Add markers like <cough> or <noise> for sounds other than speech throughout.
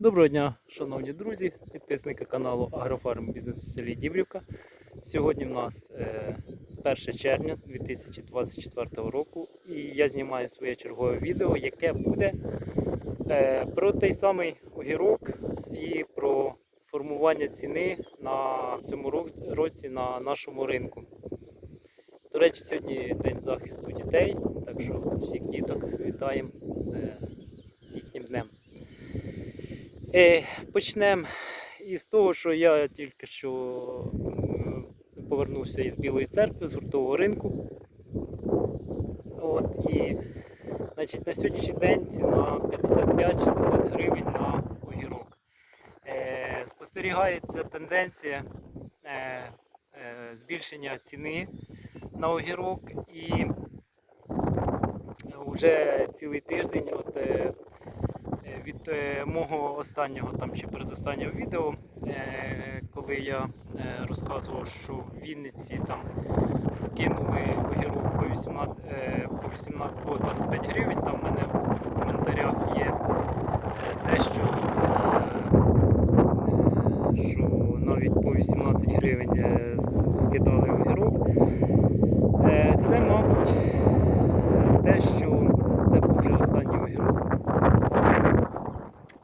Доброго дня, шановні друзі, підписники каналу Агрофарм Бізнес у селі Дібрівка. Сьогодні в нас е, 1 червня 2024 року, і я знімаю своє чергове відео, яке буде е, про той самий огірок і про формування ціни на цьому році на нашому ринку. До речі, сьогодні день захисту дітей, так що всіх діток вітаємо е, з їхнім днем. Е, Почнемо із того, що я тільки що повернувся із Білої церкви з гуртового ринку. От, і значить, на сьогоднішній день ціна 55-60 гривень на огірок. Е, спостерігається тенденція е, е, збільшення ціни на огірок і вже цілий тиждень от, е, е, від е, мого останнього там чи передостаннього відео, е, коли я е, розказував, що в Вінниці там скинули огірок по 18, е, по 18 по 25 гривень. Там мене в коментарях є е, те, що, е, що навіть по 18 гривень е, с- скидали огірок. Е, Це, мабуть, те, що це був вже останній огірок.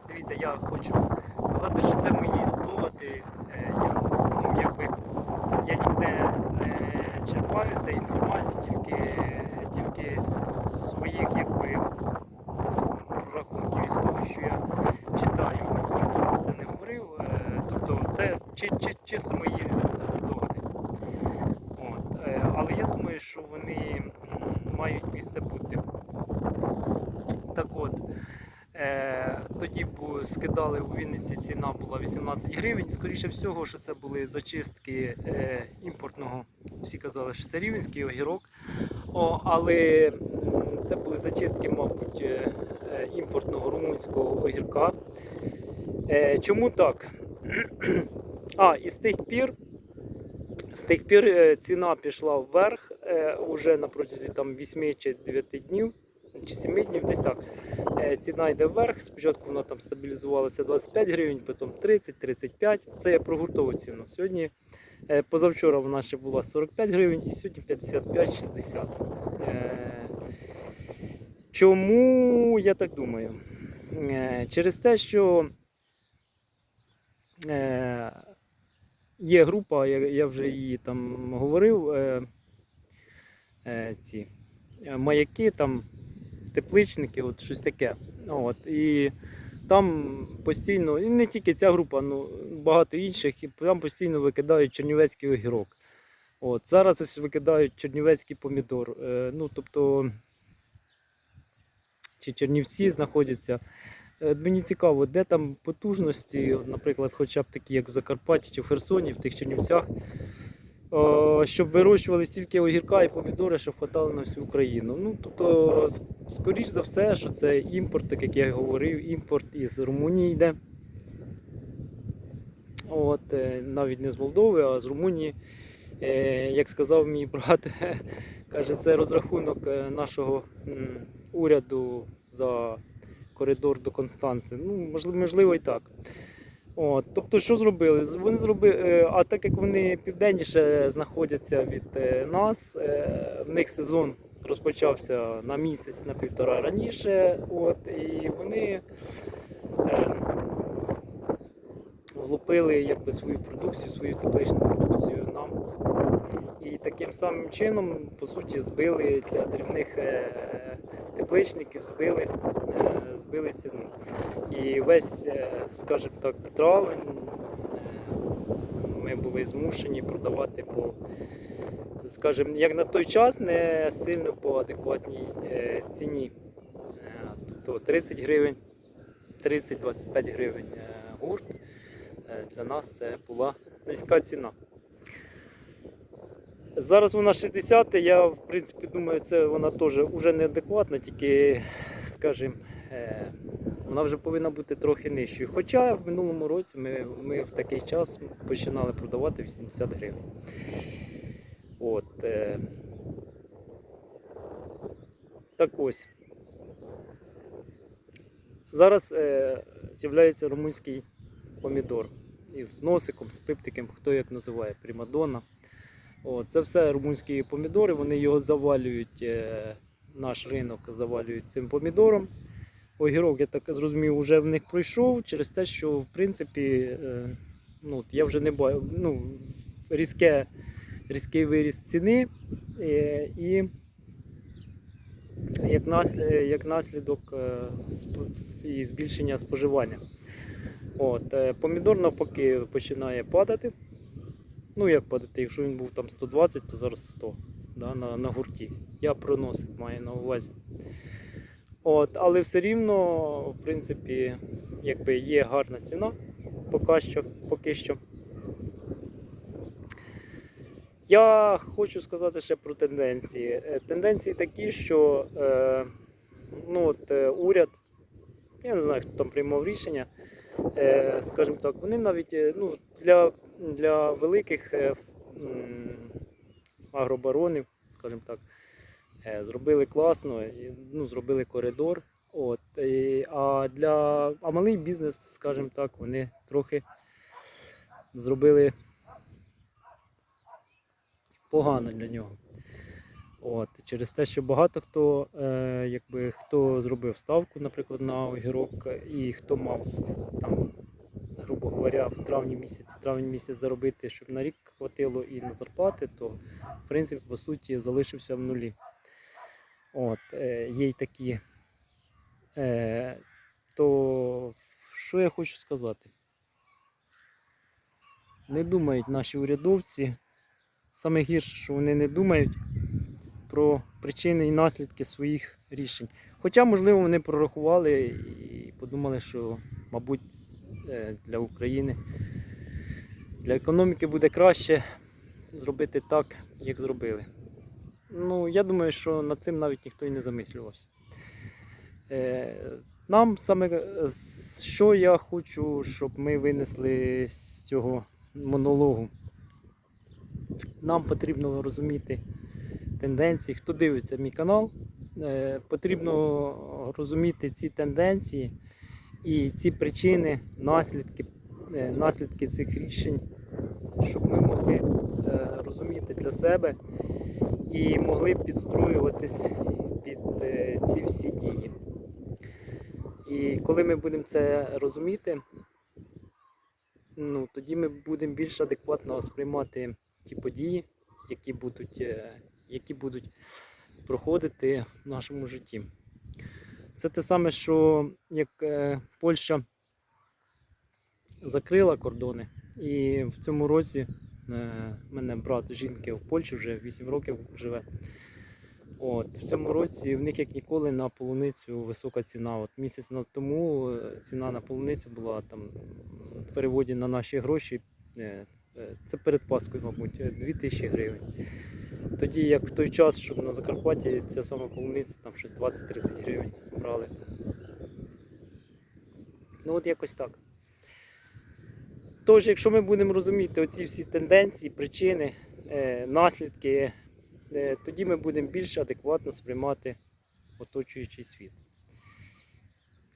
Дивіться, хочу сказати, що це мої здогади. Е, Я, ну, якби, я ніде не черпаю цієї інформації, тільки, тільки з своїх якби, прорахунків із того, що я читаю. Мені ніхто про це не говорив. Е, Тобто це чи, чи, чисто мої здогади. От. е, Але я думаю, що вони мають місце бути. Так от, е, тоді б скидали у Вінниці ціна була 18 гривень. Скоріше всього, що це були зачистки е, імпортного. Всі казали, що це рівенський огірок. О, але це були зачистки, мабуть, е, е, імпортного румунського огірка. Е, чому так? <clears throat> А, і з тих пір з тих пір е, ціна пішла вверх е, уже на протязі там 8 чи 9 днів, чи 7 днів, десь так. Е, Ціна йде вверх. Спочатку вона там стабілізувалася 25 гривень, потім 30-35. Це я про гуртову ціну. Сьогодні, е, позавчора вона ще була 45 гривень і сьогодні 55-60. Е, Чому я так думаю? Через те, що є група, я, вже її там говорив. Ці маяки, там, тепличники, от щось таке. От, і там постійно, і не тільки ця група, ну багато інших, і там постійно викидають чернівецький огірок. От, зараз ось викидають чернівецький помідор. Е, ну, тобто, чи чернівці знаходяться. Е, Мені цікаво, де там потужності, наприклад, хоча б такі, як в Закарпатті чи в Херсоні, в тих Чернівцях, щоб вирощували стільки огірка і помідори, щоб хватало на всю Україну. Ну, тобто, скоріш за все, що це імпорт, так як я говорив, імпорт із Румунії йде. От, е, навіть не з Молдови, а з Румунії. Е, Як сказав мій брат, <laughs> каже, це розрахунок е, нашого уряду за коридор до Констанци. Ну, можливо, можливо і так. От, тобто, що зробили? Вони зробили, а так як вони південніше знаходяться від е, нас, е, в них сезон розпочався на місяць, на півтора раніше. От, і вони е, влупили якби, свою продукцію, свою тепличну продукцію нам. І таким самим чином, по суті, збили для дрібних е, тепличників, збили, е, збили ціну. І весь, е, скажімо так, травень е, ми були змушені продавати по, скажімо, як на той час, не сильно по адекватній е, ціні. Е, Тобто 30 гривень, 30-25 гривень е, гурт. Е, Для нас це була низька ціна. Зараз вона 60, я в принципі думаю, це вона теж вже неадекватна, тільки, скажімо, е, вона вже повинна бути трохи нижчою. Хоча в минулому році ми, ми в такий час починали продавати 80 гривень. От, е, так ось. Зараз е, з'являється румунський помідор із носиком, з пиптиком, хто як називає, примадонна. О, це все румунські помідори, вони його завалюють, е, наш ринок завалюють цим помідором. Огірок, я так зрозумів, вже в них пройшов через те, що в принципі е, ну, я вже не бачу ну, різке, різкий виріс ціни е, і як, наслідок, як наслідок е, і збільшення споживання. От, е, помідор навпаки починає падати. Ну як падати, якщо він був там 120, то зараз 100 да, на, на гурті. Я проносик маю на увазі. От, але все рівно, в принципі, якби є гарна ціна поки що. Поки що. Я хочу сказати ще про тенденції. Е, Тенденції такі, що е, ну, от, е, уряд, я не знаю, хто там приймав рішення, е, скажімо так, вони навіть е, ну, для, для великих е, м, агробаронів, скажімо так, зробили класно, ну, зробили коридор. От, і, а для а малий бізнес, скажімо так, вони трохи зробили погано для нього. От, через те, що багато хто, е, якби, хто зробив ставку, наприклад, на огірок, і хто мав там, грубо говоря, в травні місяці, травень місяць заробити, щоб на рік хватило і на зарплати, то в принципі, по суті, залишився в нулі. От, е, є й такі. Е, то що я хочу сказати? Не думають наші урядовці. Саме гірше, що вони не думають про причини і наслідки своїх рішень. Хоча, можливо, вони прорахували і подумали, що, мабуть, е, для України, для економіки буде краще зробити так, як зробили. Ну, я думаю, що над цим навіть ніхто і не замислювався. Е, Нам саме е, що я хочу, щоб ми винесли з цього монологу. Нам потрібно розуміти тенденції. Хто дивиться мій канал, е, потрібно розуміти ці тенденції і ці причини, наслідки, наслідки цих рішень, щоб ми могли розуміти для себе і могли підстроюватись під е, ці всі дії. І коли ми будемо це розуміти, ну, тоді ми будемо більш адекватно сприймати ті події, які будуть, е, які будуть проходити в нашому житті. Це те саме, що як е, Польща закрила кордони, і в цьому році е, в мене брат жінки в Польщі вже 8 років живе. От, в цьому році в них як ніколи на полуницю висока ціна. От місяць тому е, ціна на полуницю була там в переводі на наші гроші. е, е, Це перед Паскою, мабуть, е, 2000 гривень. Тоді як в той час, що на Закарпатті ця сама полуниця там щось 20-30 гривень брали. Ну от якось так. Тож, якщо ми будемо розуміти оці всі тенденції, причини, е, наслідки, е, тоді ми будемо більш адекватно сприймати оточуючий світ.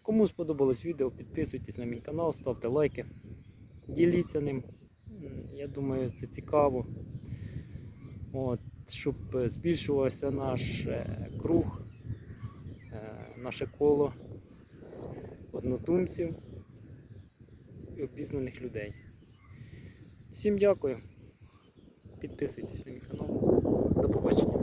Кому сподобалось відео, підписуйтесь на мій канал, ставте лайки, діліться ним. Я думаю, це цікаво. От, щоб збільшувався наш е, круг, наше коло однодумців і обізнаних людей. Всім дякую. Підписуйтесь на мій канал. До побачення.